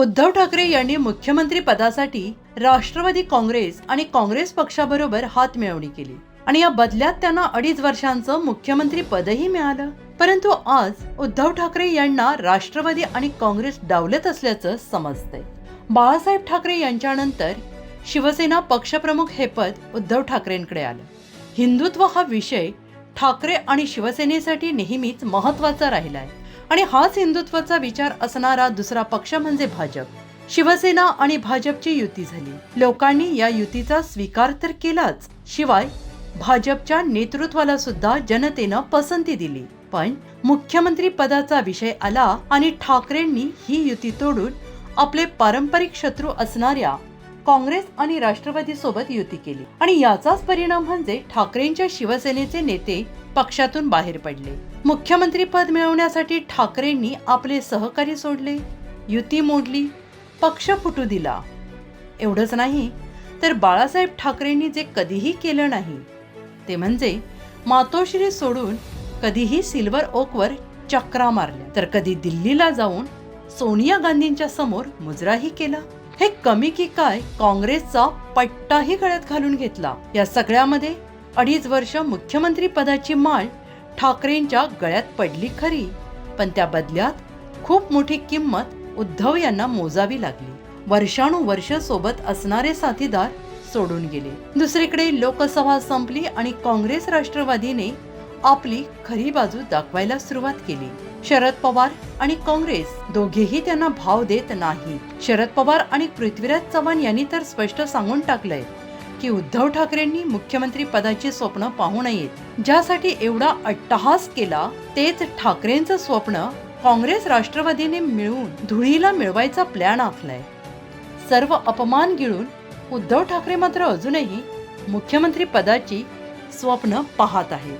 उद्धव ठाकरे यांनी मुख्यमंत्री पदासाठी राष्ट्रवादी काँग्रेस आणि काँग्रेस पक्षाबरोबर हात मिळवणी केली. आणि या बदल्यात त्यांना अडीच वर्षांचं मुख्यमंत्री पदही मिळालं. परंतु आज उद्धव ठाकरे यांना राष्ट्रवादी आणि काँग्रेस डावलत असल्याचं समजतंय. बाळासाहेब ठाकरे यांच्यानंतर शिवसेना पक्षप्रमुख हे पद उद्धव ठाकरेंकडे आलं. हिंदुत्व हा विषय ठाकरे आणि शिवसेनेसाठी नेहमीच महत्त्वाचा आहे आणि हाच हिंदुत्वाचा विचार असणारा दुसरा पक्ष म्हणजे भाजप. शिवसेना आणि भाजपची युती झाली. लोकांनी या युतीचा स्वीकार तर केलाच. शिवाय भाजपच्या नेतृत्वाला सुद्धा जनतेनं पसंती दिली. पण मुख्यमंत्री पदाचा विषय आला आणि ठाकरेंनी ही युती तोडून आपले पारंपरिक शत्रू असणाऱ्या काँग्रेस आणि राष्ट्रवादी सोबत युती केली. आणि याचाच परिणाम म्हणजे ठाकरेंच्या शिवसेनेचे नेते पक्षातून बाहेर पडले. मुख्यमंत्री पद मिळवण्यासाठी ठाकरेंनी आपले सहकारी सोडले. युती मोडली. पक्ष फुटू दिला. एवढंच नाही तर बाळासाहेब ठाकरेंनी जे कधीही केलं नाही ते म्हणजे मातोश्री सोडून कधीही सिल्वर ओकवर चक्रा मारल्या. तर कधी दिल्लीला जाऊन सोनिया गांधींच्या समोर मुजराही केला? हे कमी की काय काँग्रेसचा पट्टाही गळ्यात घालून घेतला. या सगळ्यामध्ये अडीच वर्ष मुख्यमंत्री पदाची माळ ठाकरेंच्या गळ्यात पडली खरी. पण त्या बदल्यात खूप मोठी किंमत उद्धव यांना मोजावी लागली. वर्षानुवर्ष सोबत असणारे साथीदार सोडून गेले. दुसरीकडे लोकसभा संपली आणि काँग्रेस राष्ट्रवादीने आपली खरी बाजू दाखवायला सुरुवात केली. शरद पवार आणि काँग्रेस दोघेही त्यांना भाव देत नाही. शरद पवार आणि पृथ्वीराज चव्हाण यांनी तर स्पष्ट सांगून टाकलंय की उद्धव ठाकरेंनी मुख्यमंत्री पदाची स्वप्न पाहू नयेत. ज्यासाठी एवढा अट्टहास केला तेच ठाकरेंचं स्वप्न काँग्रेस राष्ट्रवादीने मिळून धुळीला मिळवायचा प्लॅन आखलाय. सर्व अपमान गिळून उद्धव ठाकरे मात्र अजूनही मुख्यमंत्री पदाची स्वप्न पाहत आहेत.